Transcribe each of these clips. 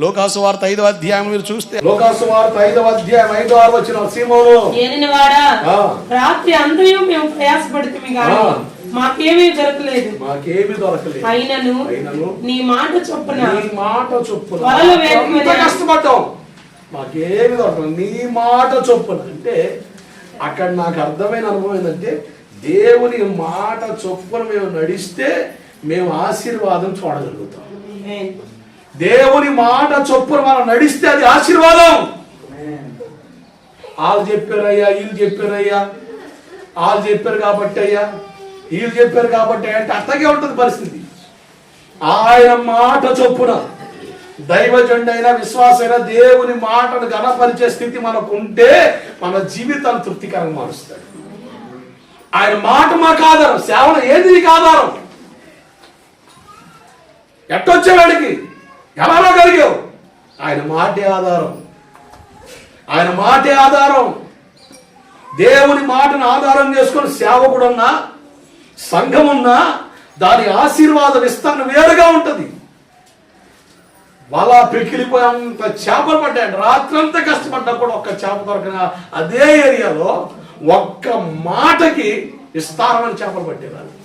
లోకాసు వార్త ఐదో అధ్యాయం మీరు చూస్తే లోకాసు వార్త ఐదవ అధ్యాయం ఐదో ఆరు వచ్చిన సీమోను. రాత్రి అంతయు మేము ప్రయాసపడుతుంది కానీ. మాకేమీ దొరకలేదు మాకేమి దొరకలేదు అయినను నీ మాట చొప్పున నీ మాట చొప్పున వలలు ఎంత కష్టపడ్డాం మాకేమి దొరకలేదు నీ మాట చొప్పున అంటే అక్కడ నాకు అర్థమైన అనుభవం ఏంటంటే దేవుని మాట చొప్పున మేము నడిస్తే మేము ఆశీర్వాదం చూడగలుగుతాం ఆమేన్. దేవుని మాట చొప్పున మనం నడిస్తే అది ఆశీర్వాదం. వాళ్ళు చెప్పారయ్యా వీళ్ళు చెప్పారయ్యా వాళ్ళు చెప్పారు కాబట్టి అయ్యా వీళ్ళు చెప్పారు కాబట్టి అంటే అట్టగే ఉంటుంది పరిస్థితి. ఆయన మాట చొప్పున దైవజండైన విశ్వాసైనా దేవుని మాటను గణపరిచే స్థితి మనకు ఉంటే మన జీవితాన్ని తృప్తికరంగా మారుస్తాడు ఆయన మాట మాకు ఆధారం సేవలు ఏది నీకు ఆధారం? ఎట్టొచ్చేవాడికి? ఎలా రాగలిగావు ఆయన మాటే ఆధారం. ఆయన మాటే ఆధారం. దేవుని మాటను ఆధారం చేసుకొని సేవకుడున్నా సంఘం ఉన్నా దాని ఆశీర్వాద విస్తరణ వేరుగా ఉంటుంది. వల పెకిలిపోయేంత చేపలు పడ్డాడు రాత్రంతా కష్టపడ్డా కూడా ఒక్క చేప దొరకన అదే ఏరియాలో ఒక్క మాటకి విస్తారమైన చేపలు పట్టేవాళ్ళు.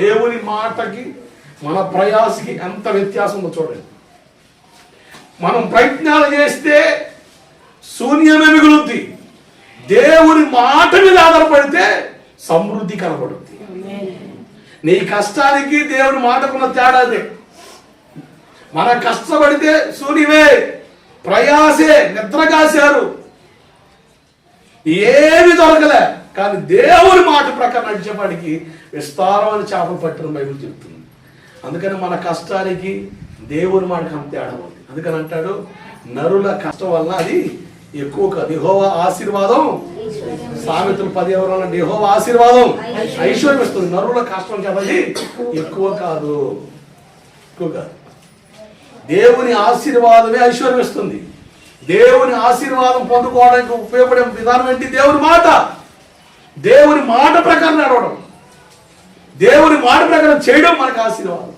దేవుని మాటకి మన ప్రయాసకి ఎంత వ్యత్యాసం ఉందో చూడండి. మనం ప్రయత్నాలు చేస్తే శూన్యమే మిగులుద్ది. దేవుని మాట మీద ఆధారపడితే సమృద్ధి కనబడుద్ది. నీ కష్టానికి దేవుని మాటకున్న తేడాదే మన కష్టపడితే శూన్యమే. ప్రయాసే నిద్ర కాశారు ఏమి దొరకలే. కానీ దేవుని మాట ప్రకారం నడిచేపాటికి విస్తారమైన చేపలు పట్టిన బైబుల్ చెప్తుంది. అందుకని మన కష్టానికి దేవుని మనకు అంతే తేడా ఉంది అందుకని అంటాడు నరుల కష్టం వల్ల అది ఎక్కువ కాదు. యహోవ ఆశీర్వాదం. సామెతలు పది ఎవరు యహోవ ఆశీర్వాదం. ఐశ్వర్యం ఇస్తుంది. నరుల కష్టం చెప్పది ఎక్కువ కాదు. ఎక్కువ కాదు. దేవుని ఆశీర్వాదమే ఐశ్వర్యం ఇస్తుంది. దేవుని ఆశీర్వాదం పొందుకోవడానికి ఉపయోగపడే విధానం ఏంటి? దేవుని మాట. దేవుని మాట ప్రకారం నడవడం. వాడి ప్రకారం చేయడం మనకు ఆశీర్వాదం.